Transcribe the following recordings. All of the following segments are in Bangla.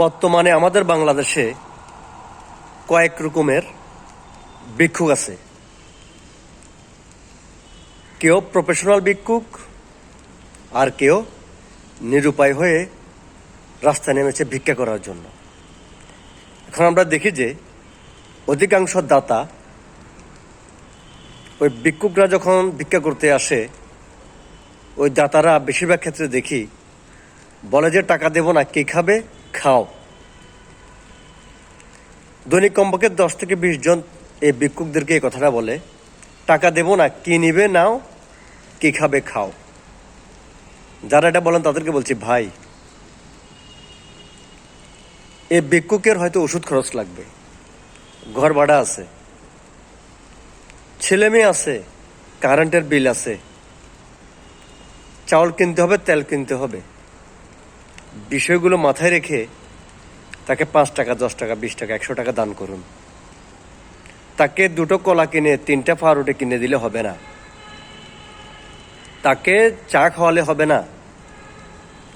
বর্তমানে আমাদের বাংলাদেশে কয়েক রকমের ভিক্ষুক আছে। কেউ প্রফেশনাল ভিক্ষুক আর কেউ নিরুপায় হয়ে রাস্তায় নেমেছে ভিক্ষা করার জন্য। এখন আমরা দেখি যে অধিকাংশ দাতা ওই ভিক্ষুকরা যখন ভিক্ষা করতে আসে, ওই দাতারা বেশিরভাগ ক্ষেত্রে দেখি বলে যে, টাকা দেব না, কে খাবে? খাও। দৈনিক কমপক্ষে দশ থেকে বিশ জন এই ভিক্ষুকদেরকে এই কথাটা বলে, টাকা দেব না, কি নিবে নাও, কি খাবে খাও। যারা এটা বলেন তাদেরকে বলছি, ভাই এই ভিক্ষুকের হয়তো ওষুধ খরচ লাগবে। ঘর ভাড়া আছে, ছেলে মেয়ে আছে, কারেন্টের বিল আছে, চাউল কিনতে হবে, তেল কিনতে হবে। বিষয়গুলো মাথায় রেখে তাকে পাঁচ টাকা, দশ টাকা, বিশ টাকা, একশো টাকা দান করুন। তাকে দুটো কলা কিনে, তিনটা ফারুটে কিনে দিলে হবে না। তাকে চা খাওয়ালে হবে না।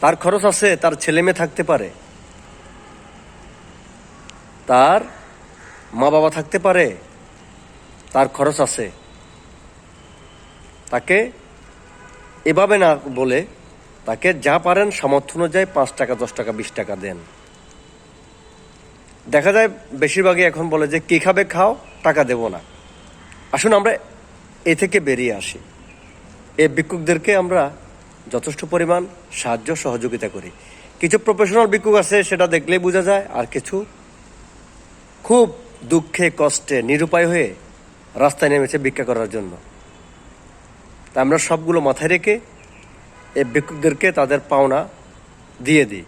তার খরচ আছে, তার ছেলে মেয়ে থাকতে পারে। তার মা বাবা থাকতে পারে, তার খরচ আছে। তাকে এভাবে না বলে তাকে যা পারেন সামর্থ্য অনুযায়ী পাঁচ টাকা, দশ টাকা, বিশ টাকা দেন। দেখা যায় বেশিরভাগই এখন বলে যে, কী খাবে খাও, টাকা দেব না। আসুন আমরা এ থেকে বেরিয়ে আসি। এ ভিক্ষুকদেরকে আমরা যথেষ্ট পরিমাণ সাহায্য, সহযোগিতা করি। কিছু প্রফেশনাল ভিক্ষুক আছে, সেটা দেখলেই বোঝা যায়, আর কিছু খুব দুঃখে, কষ্টে, নিরুপায় হয়ে রাস্তায় নেমেছে ভিক্ষা করার জন্য। তা আমরা সবগুলো মাথায় রেখে এই ভিক্ষুকদেরকে তাদের পাওনা দিয়ে দিই।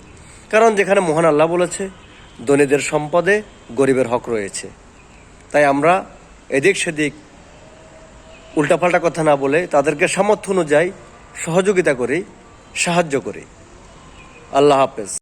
কারণ যেখানে মহান আল্লাহ বলেছে, ধনীদের সম্পদে গরিবের হক রয়েছে। তাই আমরা এদিক সেদিক উল্টাপাল্টা কথা না বলে তাদেরকে সামর্থ্য অনুযায়ী সহযোগিতা করি, সাহায্য করি। আল্লাহ হাফেজ।